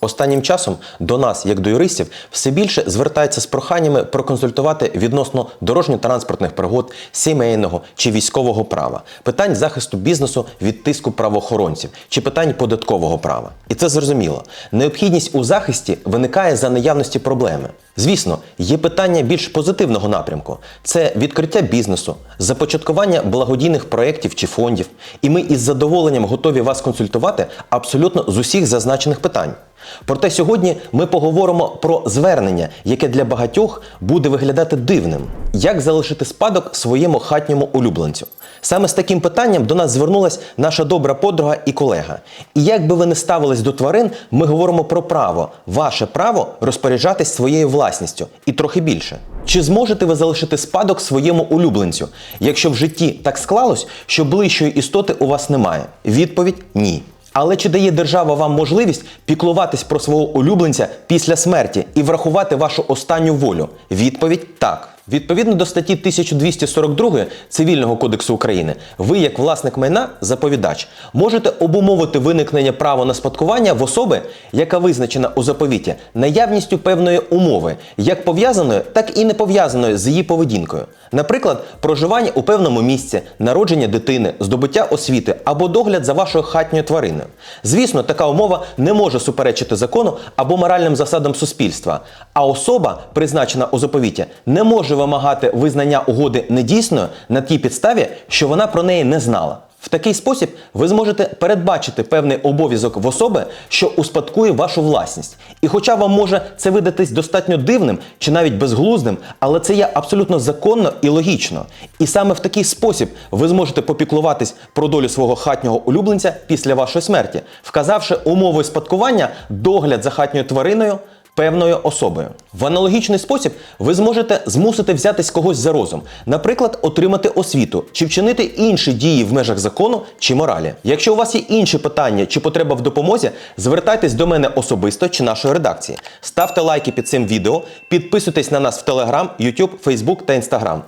Останнім часом до нас, як до юристів, все більше звертається з проханнями проконсультувати відносно дорожньо-транспортних пригод, сімейного чи військового права, питань захисту бізнесу від тиску правоохоронців чи питань податкового права. І це зрозуміло. Необхідність у захисті виникає за наявності проблеми. Звісно, є питання більш позитивного напрямку: це відкриття бізнесу, започаткування благодійних проєктів чи фондів. І ми із задоволенням готові вас консультувати абсолютно з усіх зазначених питань. Проте сьогодні ми поговоримо про звернення, яке для багатьох буде виглядати дивним. Як залишити спадок своєму хатньому улюбленцю? Саме з таким питанням до нас звернулась наша добра подруга і колега. І як би ви не ставились до тварин, ми говоримо про право, ваше право розпоряджатись своєю власністю і трохи більше. Чи зможете ви залишити спадок своєму улюбленцю, якщо в житті так склалось, що ближчої істоти у вас немає? Відповідь ні. Але чи дає держава вам можливість піклуватись про свого улюбленця після смерті і врахувати вашу останню волю? Відповідь так. Відповідно до статті 1242 Цивільного кодексу України, ви, як власник майна, заповідач, можете обумовити виникнення права на спадкування в особи, яка визначена у заповіті, наявністю певної умови, як пов'язаної, так і не пов'язаної з її поведінкою. Наприклад, проживання у певному місці, народження дитини, здобуття освіти або догляд за вашою хатньою твариною. Звісно, така умова не може суперечити закону або моральним засадам суспільства. А особа, призначена у заповіті, не може вимагати визнання угоди недійсною на тій підставі, що вона про неї не знала. В такий спосіб ви зможете передбачити певний обов'язок в особи, що успадкує вашу власність. І хоча вам може це видатись достатньо дивним чи навіть безглуздим, але це є абсолютно законно і логічно. І саме в такий спосіб ви зможете попіклуватись про долю свого хатнього улюбленця після вашої смерті, вказавши умови спадкування, догляд за хатньою твариною певною особою. В аналогічний спосіб ви зможете змусити взятись когось за розум, наприклад, отримати освіту чи вчинити інші дії в межах закону чи моралі. Якщо у вас є інші питання чи потреба в допомозі, звертайтесь до мене особисто чи нашої редакції. Ставте лайки під цим відео, підписуйтесь на нас в Telegram, YouTube, Facebook та Instagram.